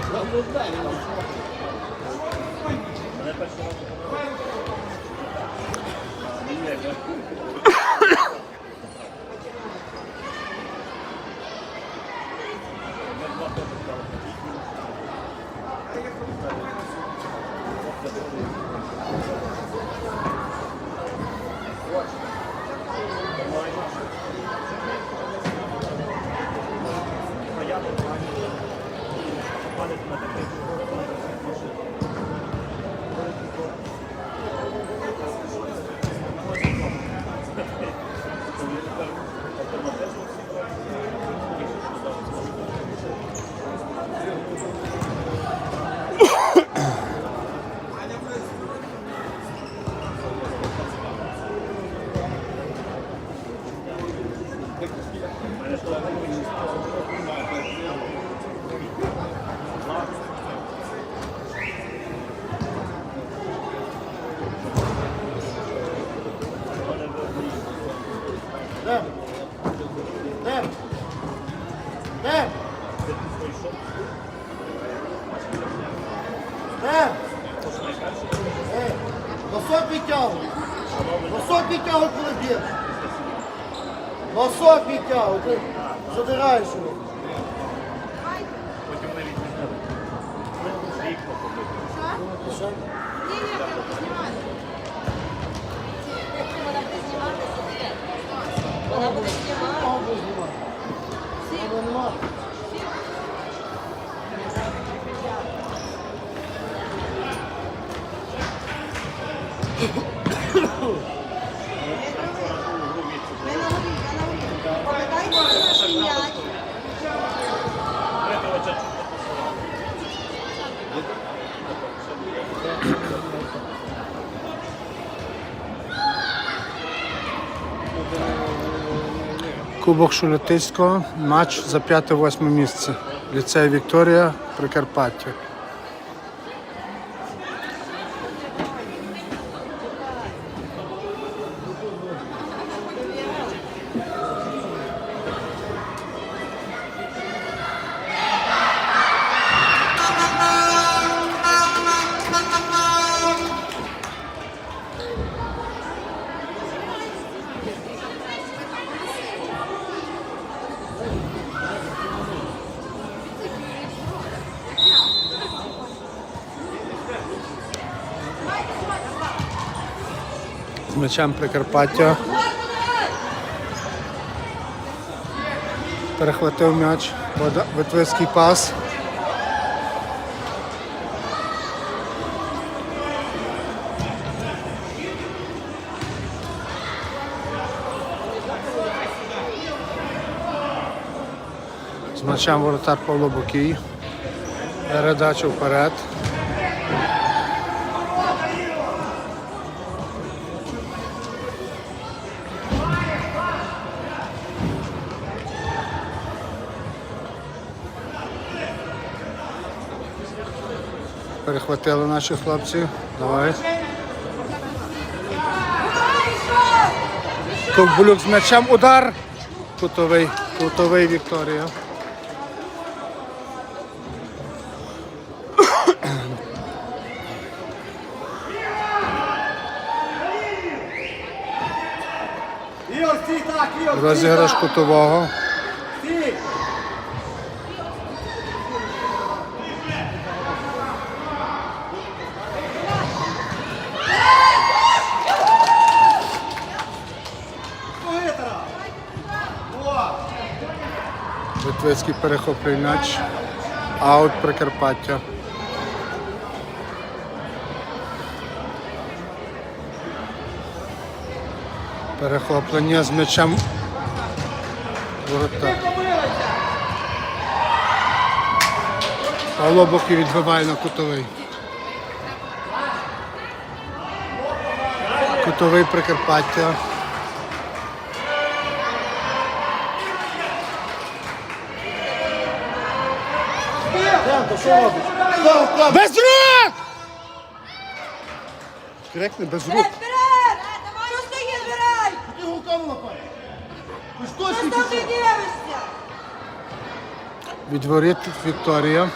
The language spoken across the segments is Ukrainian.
ね。ти задираєш його. Що? Ні, ні, треба знімати. Вона буде зніматися. Вона буде знімати. Вона буде знімати? Кого нема? Ми на горі, ми на горі. Попитайте наші м'яч. Кубок Шулятицького, матч за 5-8 місце. Ліцей Вікторія, Прикарпаття. М'ячем Прикарпаття. Перехватив м'яч. Витвицький пас. З м'ячем воротар Павло Бокій. Передача вперед. Перехватили наші хлопці. Давай. Ковбулюк з м'ячем. Удар. Кутовий. Кутовий Вікторія. Розіграш кутового. Витвицький перехоплює м'яч. Аут Прикарпаття. Перехоплення з м'ячем. Ворота. Павло відбиває на кутовий. Кутовий Прикарпаття. Без рук! Коректно, без рук. Вперед! Що стоїть, збирай? Ти руками лапай. Ви що Що стільки? там ти дивишся? Від воріт Вікторія.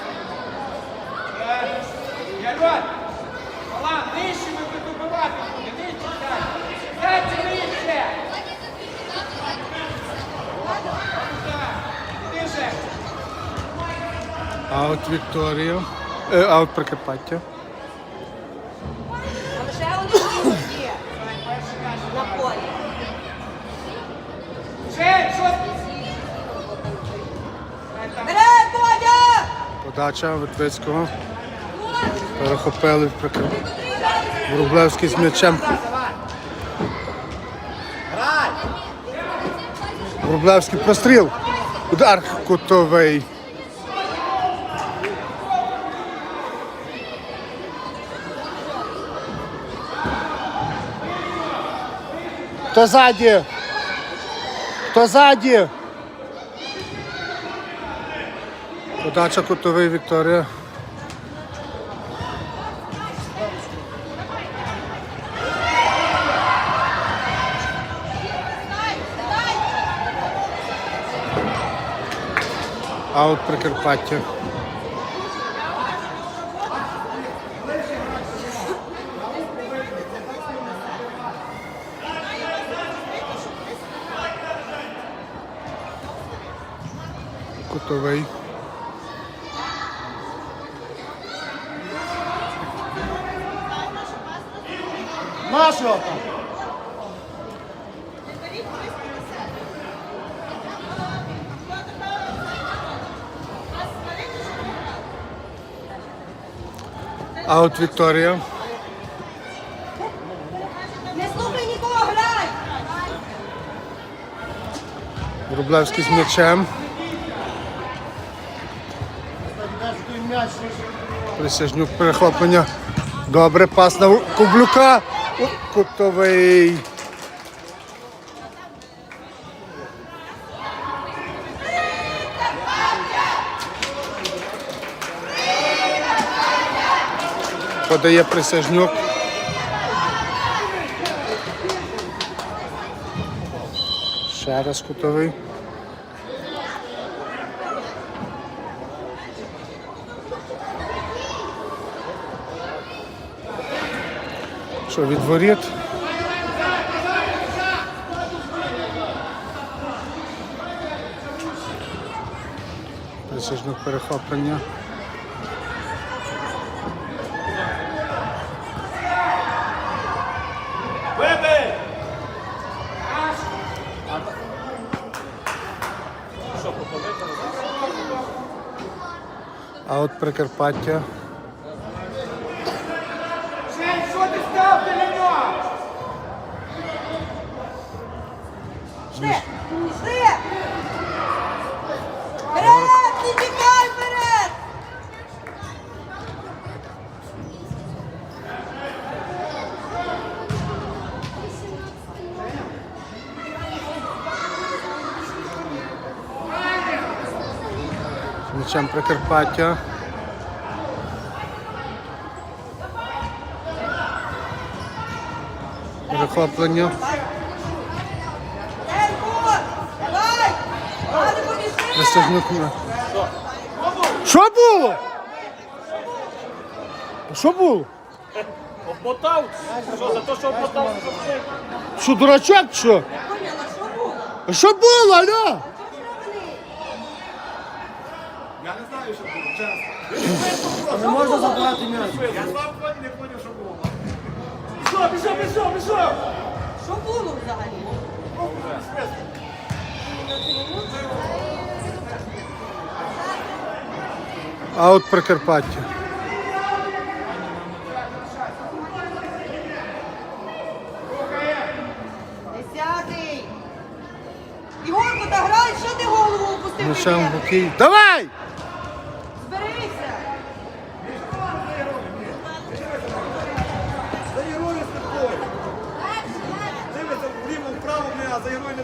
Аут Вікторія. Е, аут Прикарпаття. Але ще один є на полі. Жень, що ти? Подача Витвицького. Перехопили Прикар... Врублевський з м'ячем. Врублевський простріл. Удар кутовий. Хто ззаді? Хто ззаді? Подача кутовий Вікторія. Аут Прикарпаття. Кутовий. Нашого там! Аут Вікторія. Не слухай нікого, грай! Врублевський з м'ячем. Присяжнюк перехоплення. Добре, пас на Кублюка. Кутовий. Подає присяжнюк. Ще раз кутовий. Що, від воріт? Присяжне перехоплення. А от Прикарпаття. Жень, що ти став біля нього? Пішли! Пішли! Вперед! Не тікай вперед! З побіжи! Присяжнюк. Що було? Що було? Обмотав? Що, за те, що обмотав? Що, дурачок, що? Поняла, що було? А Що було, алло? Я не знаю, що було, чесно. Не можна забирати м'яч. Я сам поні не поняв, що було. Пішов, пішов, пішов, пішов! Що було взагалі? Аут Прикарпаття. Десятий! Ігорку, та грай, що ти голову опустив? Вперед? Букій. Давай!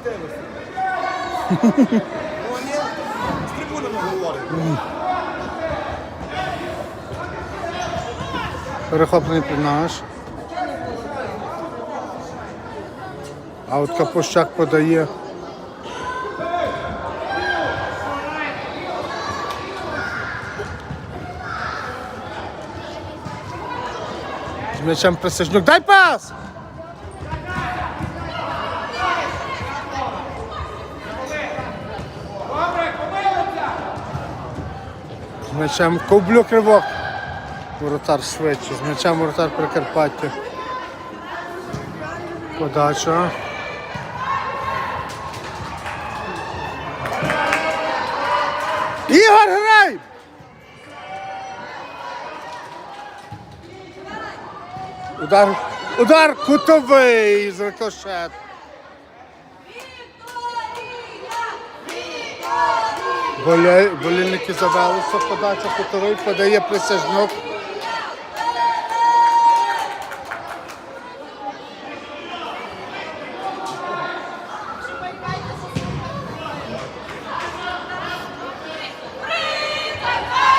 дивишся. О. Перехоплений наш. А от Капощак подає. З м'ячем присяжнюк. Дай пас! З м'ячем Ковблюк ривок. Воротар швидше. З м'ячем воротар Прикарпаття. Подача. Ігор грай! Удар, удар кутовий з рикошет. Болільники завелися, подача кутовий, подає присяжнюк.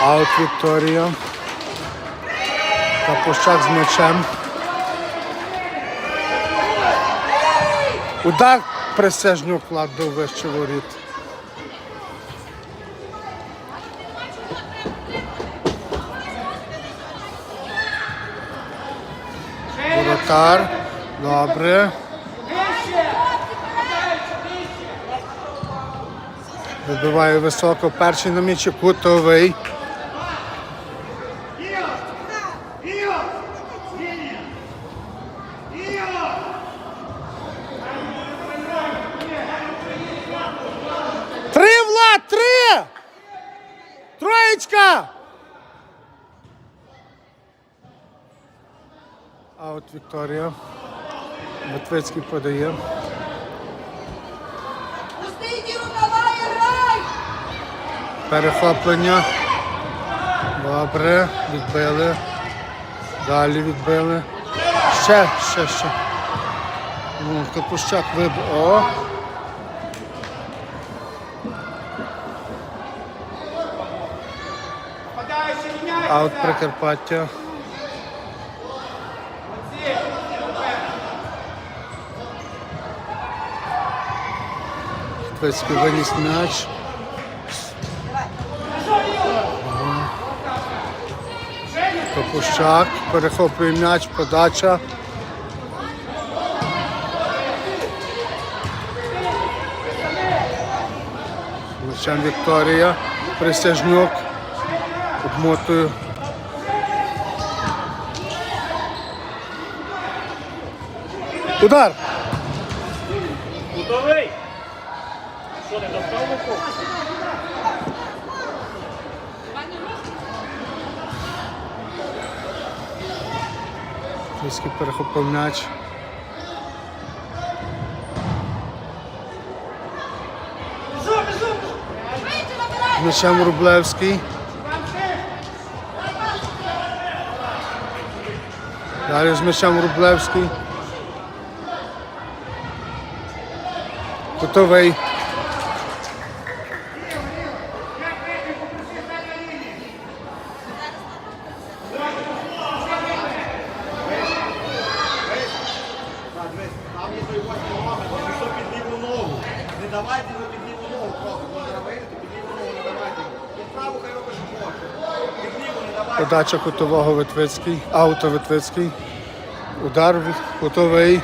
Аут Вікторія. Капущак з м'ячем. Удар присяжнюк лад до вище воріт. Воротар. Добре. Вибиває високо. Перший на м'ячі кутовий. Три, Влад, три! Троєчка! А от Вікторія. Матвицький подає. Перехоплення. Добре, відбили. Далі відбили. Ще, ще, ще. Ну, Капущак вибив. О! Аут Прикарпаття. Твецький виніс м'яч. Капущак перехоплює м'яч, подача. М'ячем Вікторія. Присяжнюк. Обмотує. Удар! Готовий? Що не достав руку? Трішки перехопив м'яч. З М'ячем Рублевський. Далі з м'ячем Рублевський. Готовий. Подача кутового Витвицький. Ауто Витвицький. Удар кутовий.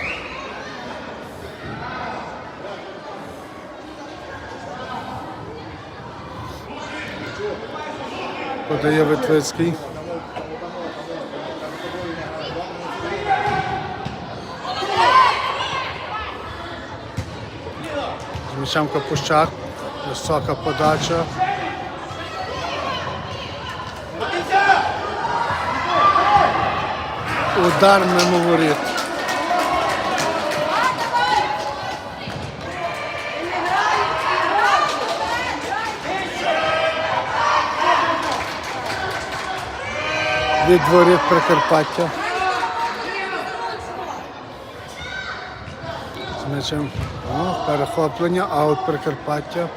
Подає Витвицький. З Капущак. Висока подача. Удар мимо воріт. Від воріт Прикарпаття. З м'ячем перехоплення, аут Прикарпаття.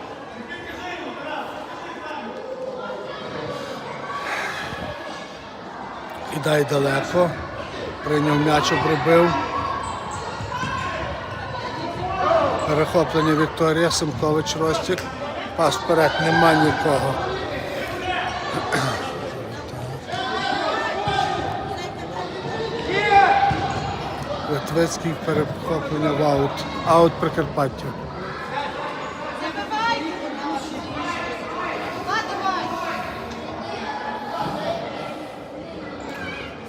Кидай далеко. Прийняв м'яч, обробив. Перехоплення Вікторія, Семкович Ростік. Пас вперед, нема нікого. Є! Витвицький перехоплення в аут. Аут Прикарпаття.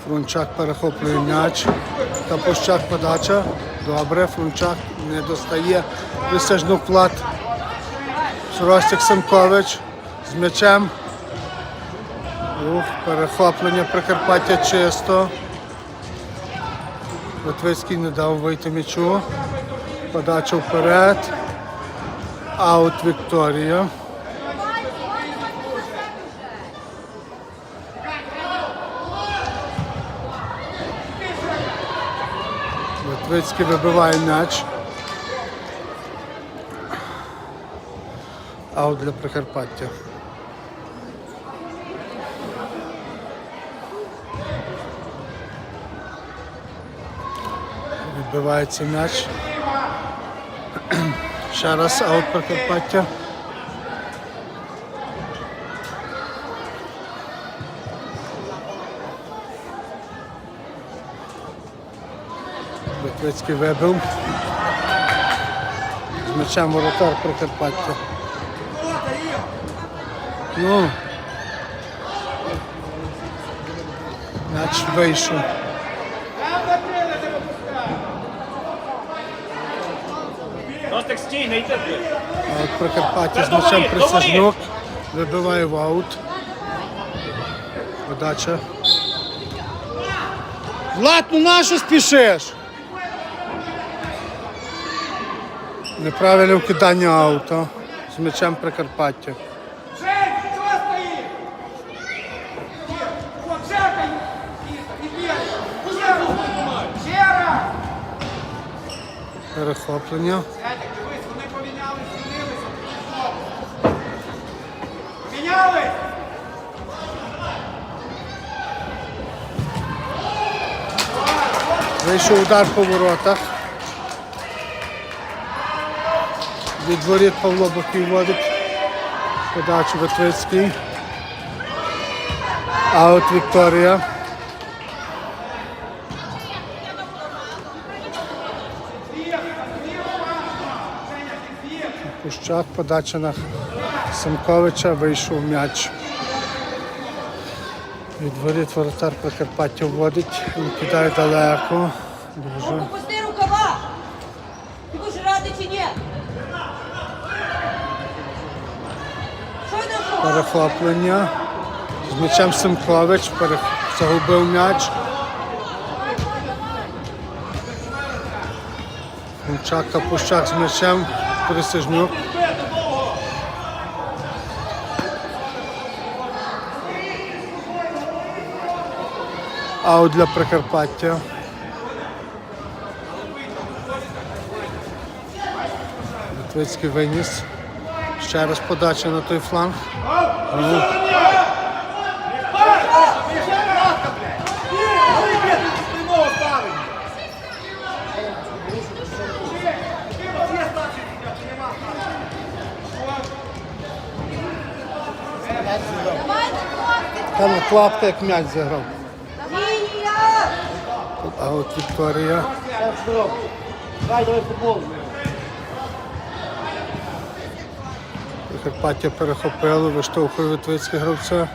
Фрунчак перехоплює м'яч. Капущак подача. Добре, Фрунчак не достає. Присяжну вклад. Ростик Семкович з м'ячем. Ух, перехоплення Прикарпаття чисто. Литвицький не дав вийти м'ячу. Подача вперед. Аут Вікторія. Литвицький вибиває м'яч. Аут для Прикарпаття. Відбивається м'яч. Ще раз аут Прикарпаття. Литвицький вибив. З м'ячем воротар Прикарпаття. Ну. М'яч вийшов. От Прикарпаття з говори. Присяжнюк. Вибиває в аут. Подача. Влад, ну на що спішиш? Неправильне вкидання аута. З м'ячем Прикарпаття. Перехоплення. Вони помінялись, змінилися. Помінялись? Вийшов удар по воротах. Від воріт Павло Баків водить. Подачу Ветвицький. Аут Вікторія. Пущак, подача на Семковича, вийшов м'яч. Від воріт воротар Прикарпаття вводить, кидає далеко. Дуже. Опусти рукава! Ти будеш радий чи ні? Що йде що? Перехоплення. З м'ячем Семкович пере... загубив м'яч. Гунчак, Капущак з м'ячем. Присяжнюк. Аут для Прикарпаття. Литвицький виніс. Ще раз подача на той фланг. Ну, Та на клапка як м'яч. Лінія! А от Вікторія. Прикарпаття перехопило, виштовхує Витвицький гравця.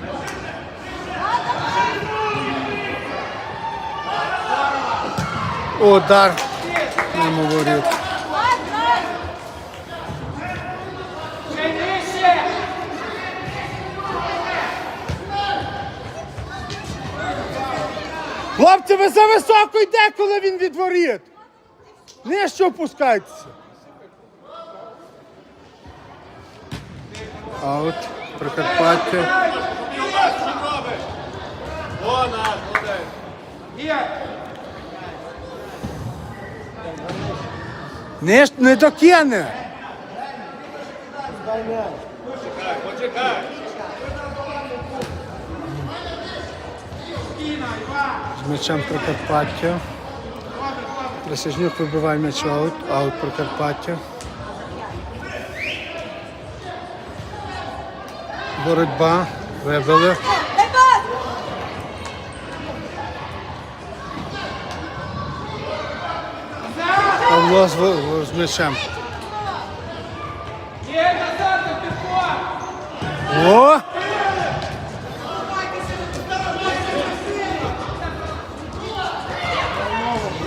Удар. Мимо воріт. Хлопці, ви за високо йде, коли він від воріт. Нижче опускайтеся. А от Прикарпаття. Не, не докине. Спокійно, Іван. З м'ячем Прикарпаття. Присяжнюк вибиває м'яч аут, аут Прикарпаття. Боротьба. Вибили. Павло з, з м'ячем. О!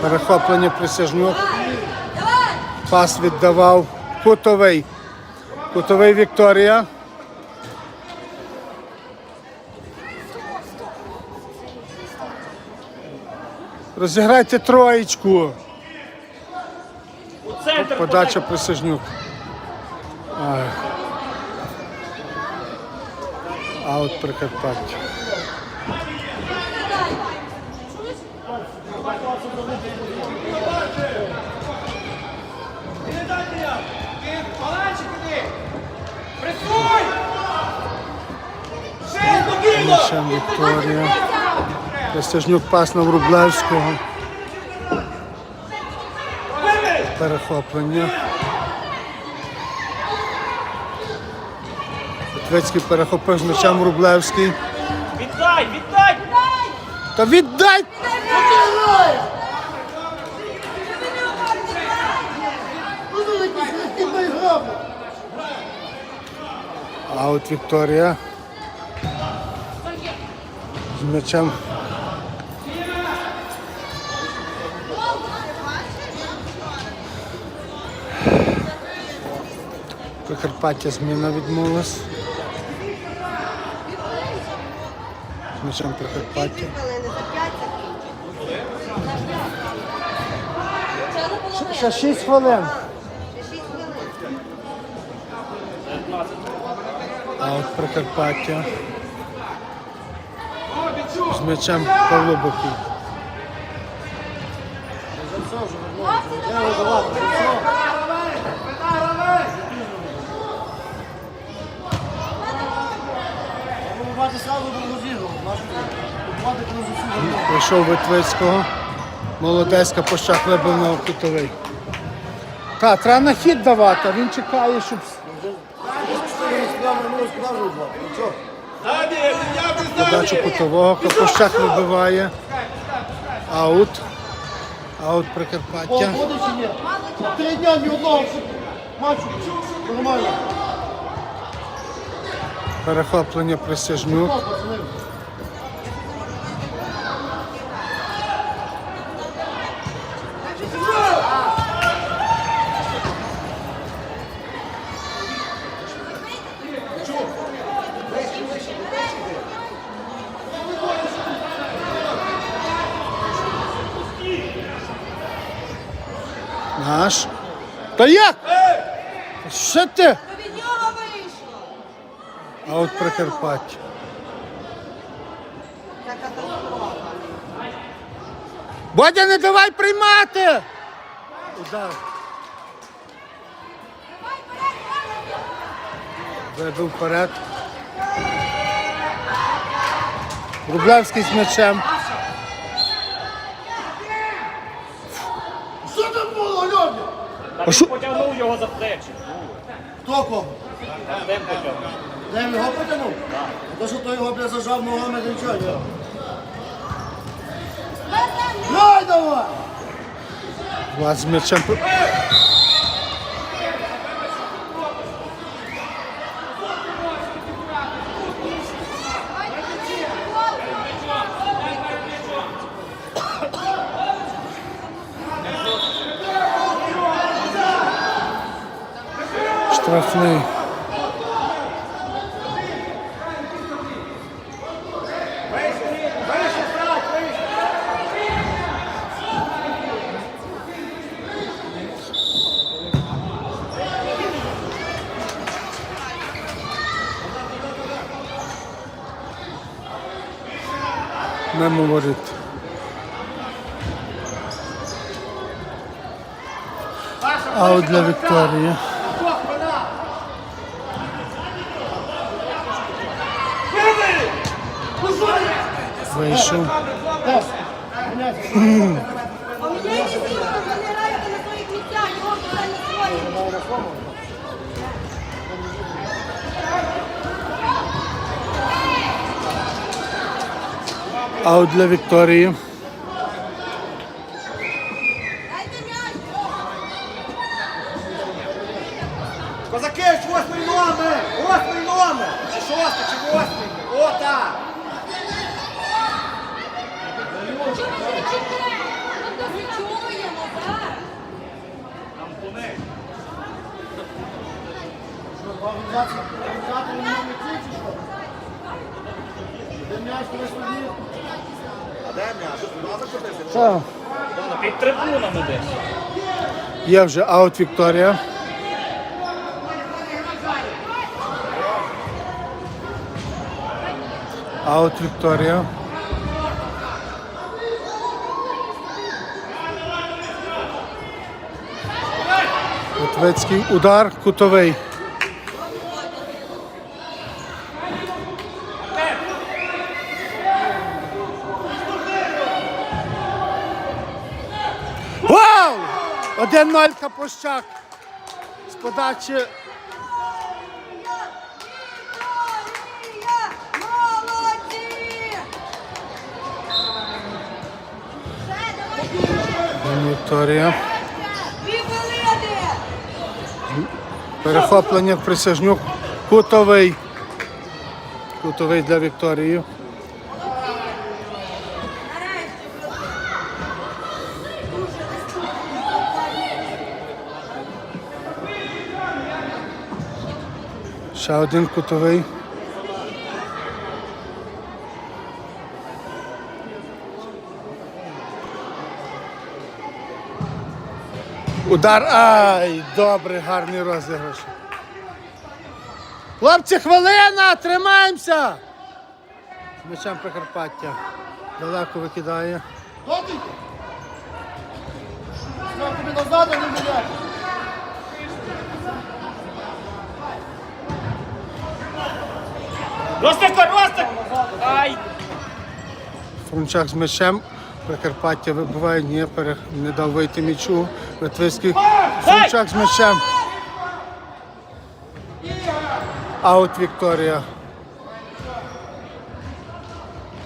Перехоплення присяжнюк. Пас віддавав кутовий. Кутовий Вікторія. Розіграйте троєчку. Подача присяжнюк. Ай. Аут Прикарпаття. Працюй! Ще спокійно! Вікторія. Присяжнюк пас на Врублевського. Перехоплення. Литвицький перехопив з м'ячем Врублевський. Віддай, віддай! Та віддай! Аут Вікторія. З м'ячем. Прикарпаття зміна відмовилась. З м'ячем Прикарпаття. Хвилини за 5 закінчимо. Ще 6 хвилин. Ще 6 хвилин. Аут Прикарпаття. З м'ячем Павло Бакій. Прийшов Витвицького. Молодецька пощак вибив на кутовий. Так, треба на хід давати, він чекає, щоб. Подача кутового, Капущак вибиває. Аут. Аут Прикарпаття. Три дня ні одного матчу. Перехоплення присяжнюк. Наш. Та як? Що ти? То від нього вийшло. Аут Прикарпаття. Бодя, не давай приймати! Удар. Вибив вперед. Рублевський з м'ячем. Що там було, Льоня? Та А він що? потягнув його за плечі. Хто кого? Артем потягнув. Де він його потягнув? То, що той його бля зажав ногами, то нічого, ні? Грай давай! Влад з м'ячем. Штрафний. Мимо воріт. Аут для Вікторії. Вийшов. Поміняйте зіну, вони грають на своїх місцях, його туди своїх. Аут для Вікторії. Є вже аут Вікторія. Аут Вікторія. Литвицький удар кутовий. 1-0 Капущак. З подачі Вікторія. Перехоплення присяжнюк. Кутовий. Кутовий для Вікторії. Ще один кутовий. Удар. Ай, добрий, гарний розіграш. Хлопці, хвилина! Тримаємося! З м'ячем Прикарпаття. Далеко викидає. Тобі назад, не м'яч. Ростик, Ростик! Ай! Фрончак з м'ячем. Прикарпаття вибиває, ні, не дав вийти м'ячу. Литвицький. Фрончак з м'ячем. Аут Вікторія.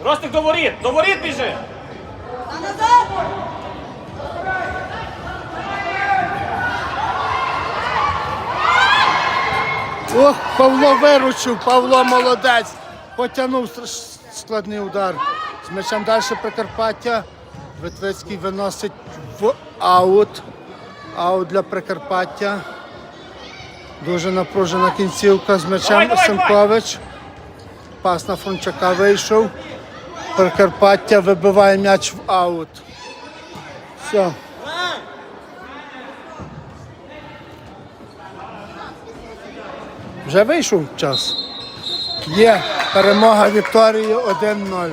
Ростик до воріт! До воріт біжи! А назад! Ох, Павло виручив, Павло молодець. Потягнув складний удар. З м'ячем далі Прикарпаття. Витвицький виносить в аут. Аут для Прикарпаття. Дуже напружена кінцівка з м'ячем Семкович. Пас на Фрончака вийшов. Прикарпаття вибиває м'яч в аут. Все. Вже вийшов час. Є перемога Вікторії 1-0.